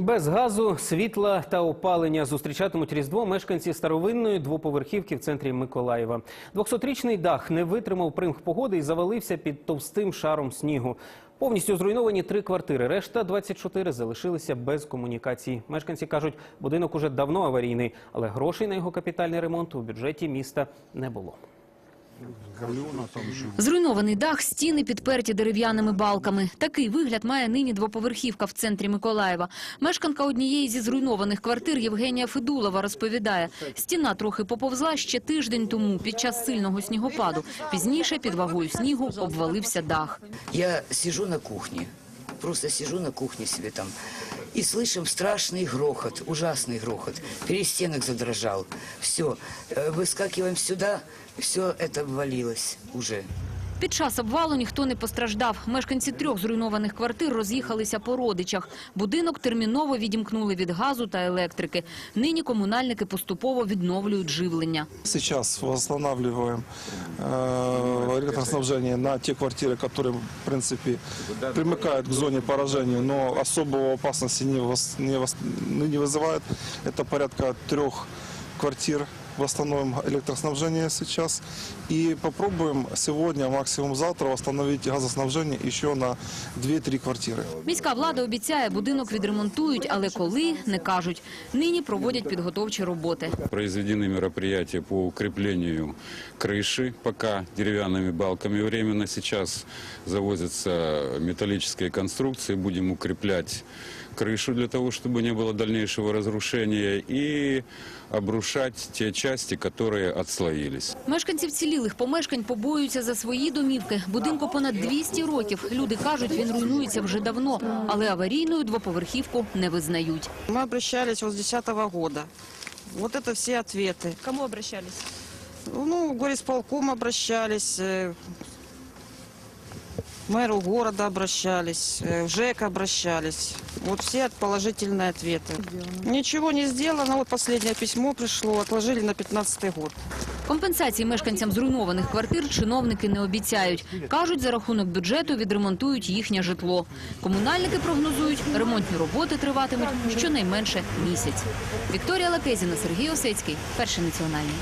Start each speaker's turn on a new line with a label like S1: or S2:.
S1: Без газу, світла та опалення зустрічатимуть Різдво мешканці старовинної двоповерхівки в центрі Миколаєва. 200-річний дах не витримав примх погоди і завалився під товстим шаром снігу. Повністю зруйновані три квартири. Решта 24 залишилися без комунікацій. Мешканці кажуть, будинок уже давно аварійний, але грошей на його капітальний ремонт у бюджеті міста не було.
S2: Зруйнований дах, стіни підперті дерев'яними балками. Такий вигляд має нині двоповерхівка в центрі Миколаєва. Мешканка однієї зі зруйнованих квартир Євгенія Федулова розповідає, стіна трохи поповзла ще тиждень тому під час сильного снігопаду. Пізніше під вагою снігу обвалився дах.
S3: Я сижу на кухне, просто сижу на кухне себе там, и слышим страшный грохот, ужасный грохот. Перестенок задрожал. Все, выскакиваем сюда, все это обвалилось уже.
S2: Під час обвалу ніхто не постраждав. Мешканці трьох зруйнованих квартир роз'їхалися по родичах. Будинок терміново відімкнули від газу та електрики. Нині комунальники поступово відновлюють живлення.
S4: Сейчас восстанавливаем э, электроснабжение на те квартиры, которые, в принципе, примыкают к зоне поражения, но особого опасности не, вос- не, вос- ну, не вызывает. Это порядка трех квартир. Восстановим электроснабжение сейчас и попробуем сегодня, максимум завтра, восстановить газоснабжение еще на 2-3 квартиры.
S2: Міська влада обіцяє, будинок відремонтують, але коли – не кажуть. Нині проводять підготовчі роботи.
S5: Произведены мероприятия по укреплению крыши, пока деревянными балками временно. Сейчас завозятся металлические конструкции, будем укреплять крышу для того, чтобы не было дальнейшего разрушения и обрушать те части, которые отслоились.
S2: Мешканці вцілілих помешкань побоюються за свої домівки. Будинку понад 200 років. Люди кажуть, він руйнується вже давно, але аварійною двоповерхівку не визнають.
S6: Мы обращались вот с 2010 года. Вот это все ответы.
S7: Кому обращались?
S6: Ну, в горисполком обращались, э, мэру города обращались, э, в ЖЭК обращались. Вот все положительные ответы. Ничего не сделано. Вот последнее письмо пришло, отложили на 15 год.
S2: Компенсації мешканцям зруйнованих квартир чиновники не обіцяють. Кажуть, за рахунок бюджету відремонтують їхнє житло. Комунальники прогнозують, ремонтні роботи триватимуть щонайменше місяць. Вікторія Лакезіна, Сергій Осецький. Перший національний.